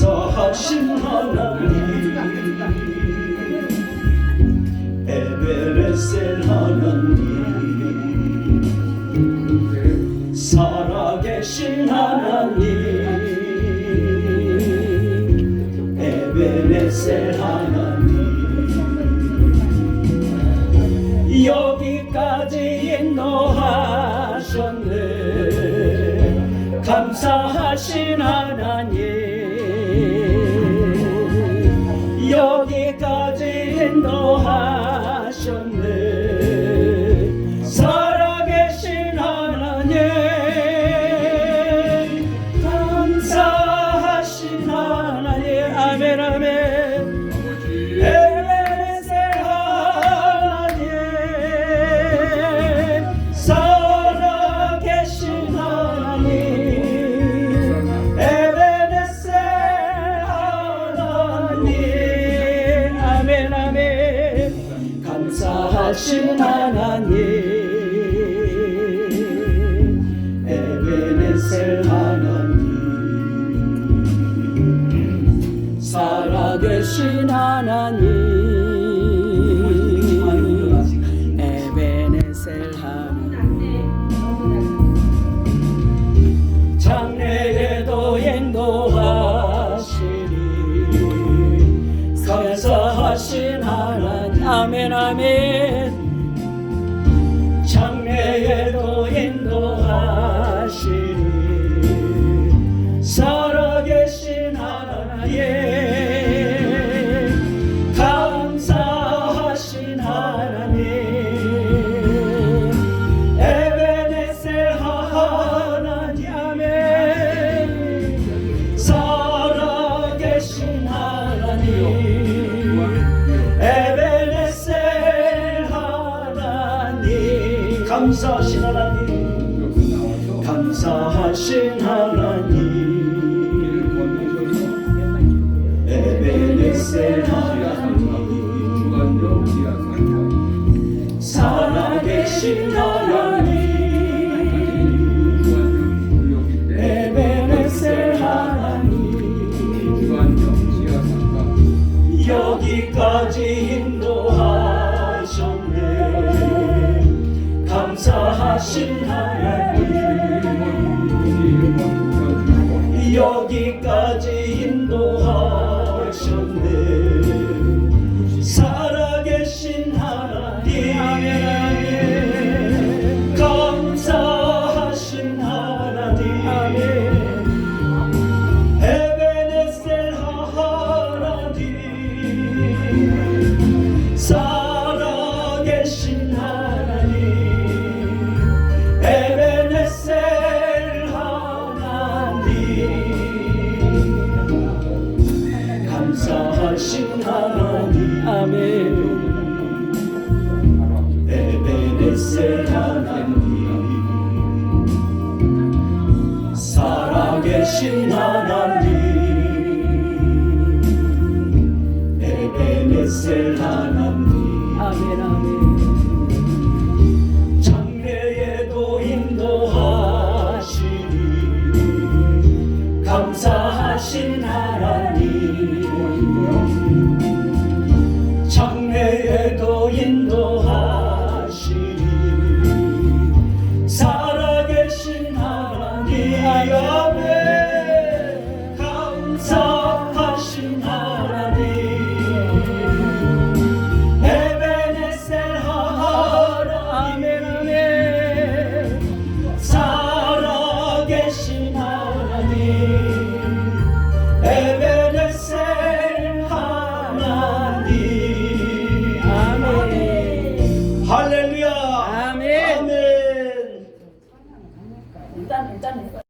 감사 살아계신 하나님 여기까지 인도하셨네. 감사하신 하나님. Lord. Ta 会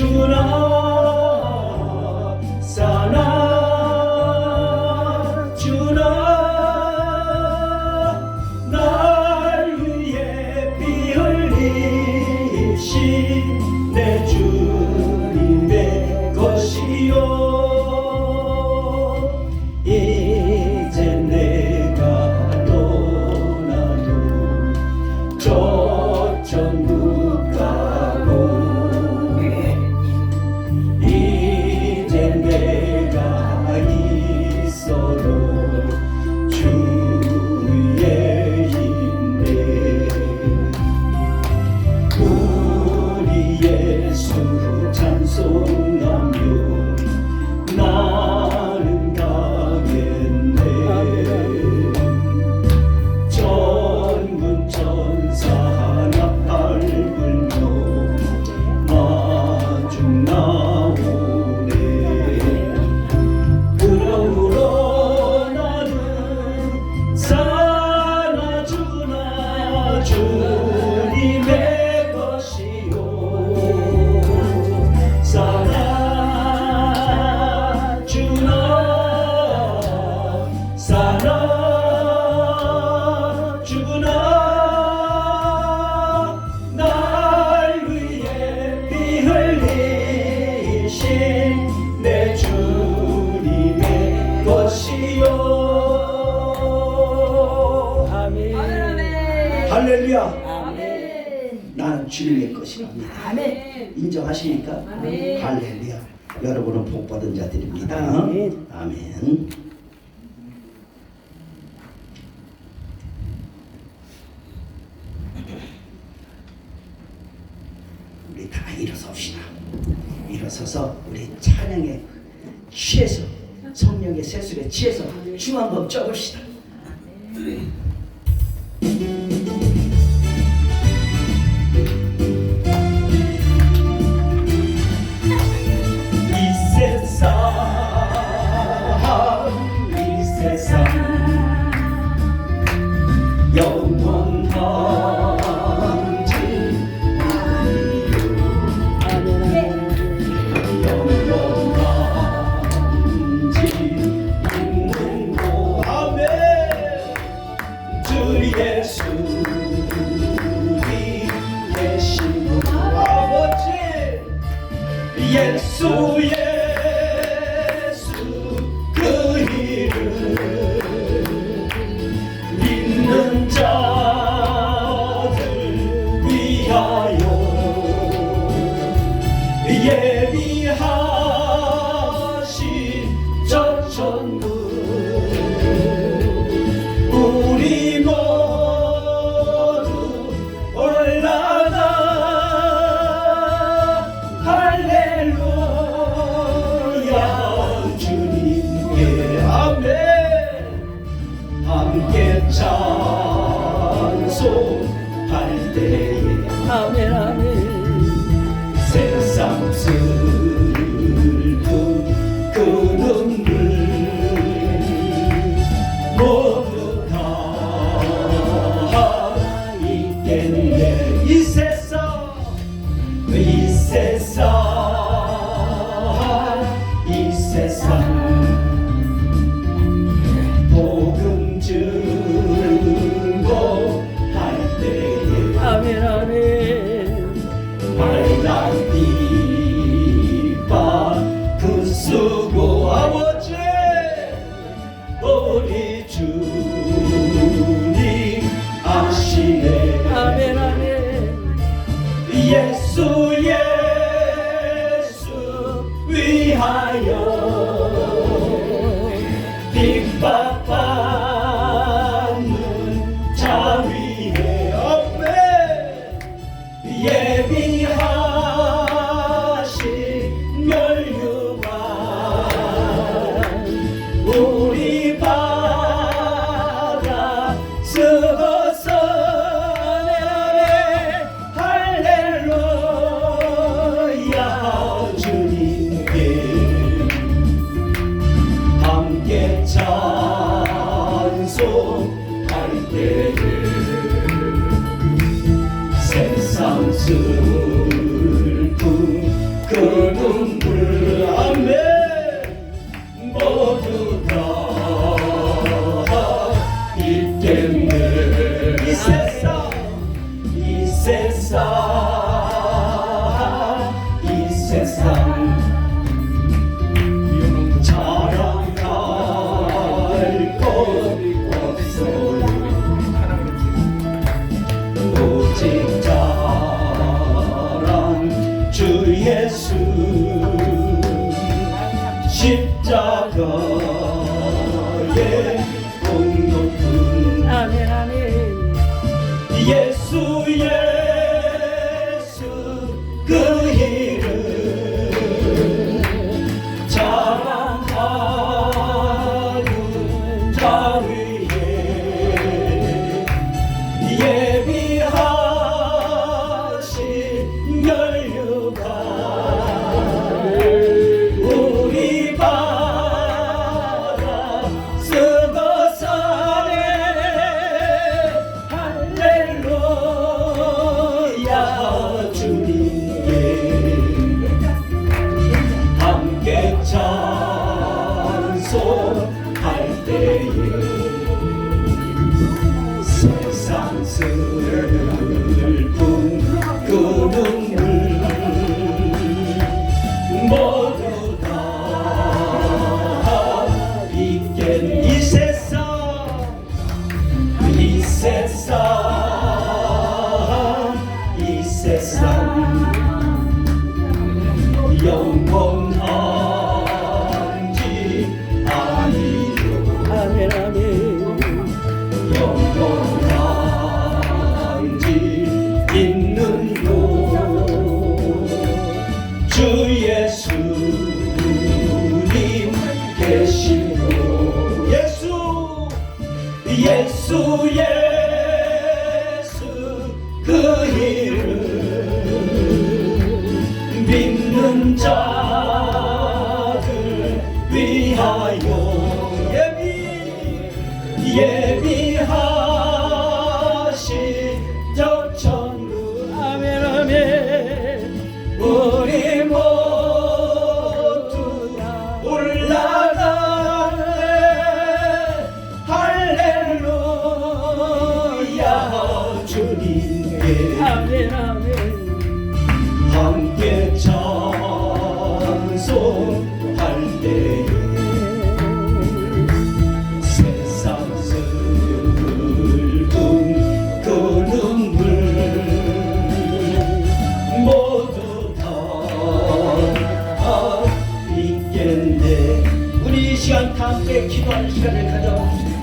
should I? 인정하십니까? 아멘. 할렐루야. 여러분은 복받은 자들입니다. 아멘. 아멘. 우리 다 일어섭시다. 일어서서 우리 찬양에 취해서 성령의 세술에 취해서 주 한번 적읍시다.